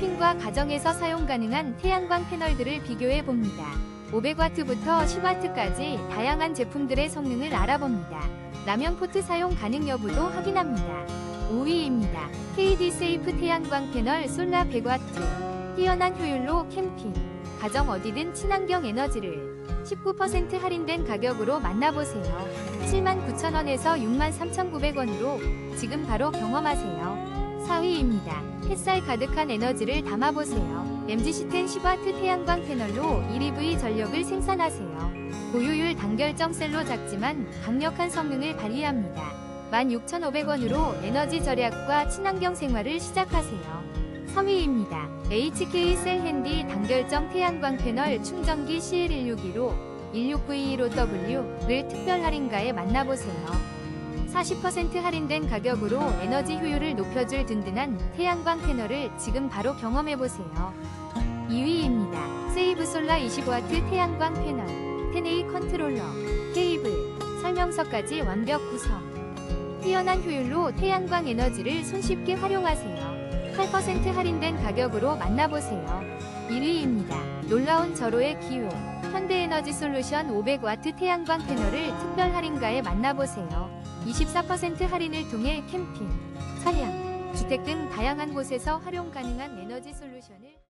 캠핑과 가정에서 사용 가능한 태양광 패널들을 비교해 봅니다. 500W부터 10W까지 다양한 제품들의 성능을 알아봅니다. 라면 포트 사용 가능 여부도 확인합니다. 5위입니다. KD 세이프 태양광 패널 솔라 100W. 뛰어난 효율로 캠핑, 가정 어디든 친환경 에너지를 19% 할인된 가격으로 만나보세요. 79,000원에서 63,900원으로 지금 바로 경험하세요. 4위입니다. 햇살 가득한 에너지를 담아보세요. MGC10 10W 태양광 패널로 1EV 전력을 생산하세요. 고효율 단결점 셀로 작지만 강력한 성능을 발휘합니다. 16,500원으로 에너지 절약과 친환경 생활을 시작하세요. 3위입니다. HK 셀 핸디 단결점 태양광 패널 충전기 CL161로 16V15W를 특별 할인가에 만나보세요. 40% 할인된 가격으로 에너지 효율을 높여줄 든든한 태양광 패널을 지금 바로 경험해보세요. 2위입니다. 세이브 솔라 25W 태양광 패널, 10A 컨트롤러, 케이블, 설명서까지 완벽 구성. 뛰어난 효율로 태양광 에너지를 손쉽게 활용하세요. 8% 할인된 가격으로 만나보세요. 1위입니다. 놀라운 절호의 기회. 현대에너지 솔루션 500W 태양광 패널을 특별 할인가에 만나보세요. 24% 할인을 통해 캠핑, 차량, 주택 등 다양한 곳에서 활용 가능한 에너지 솔루션을